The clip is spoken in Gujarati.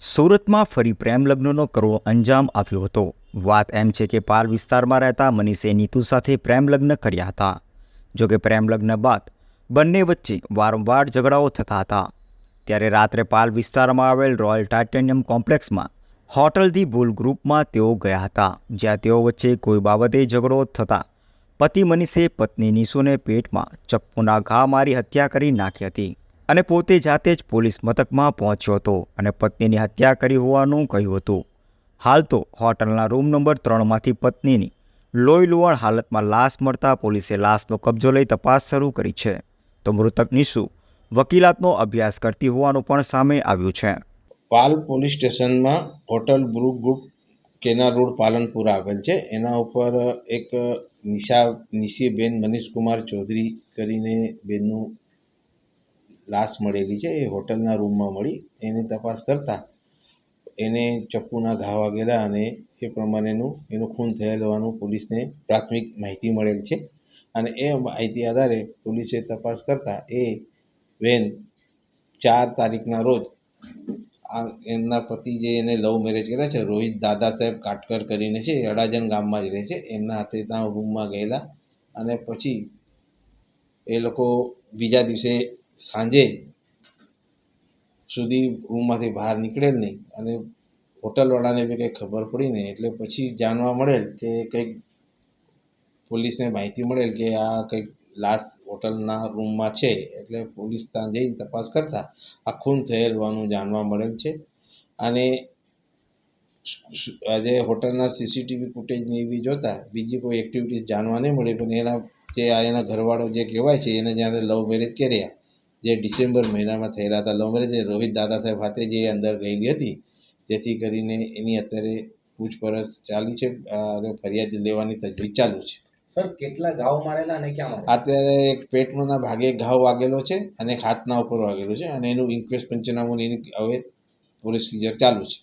સુરતમાં ફરી પ્રેમ લગ્નનો કરવો અંજામ આવ્યો હતો. વાત એમ છે કે પાલ વિસ્તારમાં રહેતા મનીષે નીતુ સાથે પ્રેમ લગ્ન કર્યા હતા. જોકે પ્રેમ લગ્ન બાદ બંને વચ્ચે વારંવાર ઝઘડાઓ થતા હતા. ત્યારે રાત્રે પાલ વિસ્તારમાં આવેલ રોયલ ટાઇટેનિયમ કોમ્પ્લેક્સમાં હોટલ ધી બુલ ગ્રુપમાં તેઓ ગયા હતા. જ્યાં તેઓ વચ્ચે કોઈ બાબતે ઝઘડો થતાં પતિ મનીષે પત્ની નિશુને પેટમાં ચપ્પુના ઘા મારી હત્યા કરી નાખી હતી. અને પોતે જાતે જ પોલીસ મથકમાં પહોંચ્યો હતો અને પત્નીની હત્યા કરી હોવાનું કહ્યું હતું. હાલ તો હોટલના રૂમ નંબર ત્રણમાંથી પત્નીની લોહી લુવાણ હાલતમાં લાશ મળતા પોલીસે લાશનો કબજો લઈ તપાસ શરૂ કરી છે. તો મૃતક નિશુ વકીલાતનો અભ્યાસ કરતી હોવાનું પણ સામે આવ્યું છે. પાલ પોલીસ સ્ટેશનમાં હોટલ બ્રુ ગ્રુપ કેના રોડ પાલનપુર આવેલ છે. એના ઉપર એક નિશા નિશીબેન મનીષકુમાર ચૌધરી કરીને બેનનું લાશ મળેલી છે, એ હોટલના રૂમમાં મળી એની તપાસ કરતાં એને ચપ્પુના ઘા વાગેલા અને એ પ્રમાણેનું એનું ખૂન થયેલ હોવાનું પોલીસને પ્રાથમિક માહિતી મળેલ છે. અને એ માહિતી આધારે પોલીસે તપાસ કરતાં એ વેન ચાર તારીખના રોજ આ એમના પતિ જે એને લવ મેરેજ કર્યા છે, રોહિત દાદા સાહેબ કાટકર કરીને છે, એ અડાજણ ગામમાં જ રહે છે, એમના હાથે ત્યાં રૂમમાં ગયેલા અને પછી એ લોકો બીજા દિવસે સાંજે સુધી રૂમમાંથી બહાર નીકળેલ નહીં. અને હોટલવાળાને બી કંઈ ખબર પડી નહીં. એટલે પછી જાણવા મળેલ કે કંઈક પોલીસને માહિતી મળેલ કે આ કંઈક લાશ હોટલના રૂમમાં છે. એટલે પોલીસ ત્યાં જઈને તપાસ કરતા આ ખૂન થયેલ હોવાનું જાણવા મળેલ છે. અને આજે હોટલના સીસીટીવી ફૂટેજને એવી જોતા બીજી કોઈ એક્ટિવિટીઝ જાણવા નહીં મળી. પણ એના જે આ એના ઘરવાળો જે કહેવાય છે, એને જ્યારે લવ મેરેજ કર્યા. જે ડિસેમ્બર મહિનામાં થયેલા હતા. લવ મેરેજ રોહિત દાદા સાહેબ હાથે જે અંદર ગયેલી હતી જેથી કરીને એની અત્યારે પૂછપરછ ચાલી છે અને ફરિયાદ લેવાની તજવીજ ચાલુ છે. સર કેટલા ઘાવ મારેલા અને ક્યાં મારેલા? અત્યારે એક પેટના ભાગે ઘાવ વાગેલો છે અને એક હાથના ઉપર વાગેલો છે અને એનું ઇન્ક્વેસ્ટ પંચનામું એની હવે પ્રોસિજર ચાલુ છે.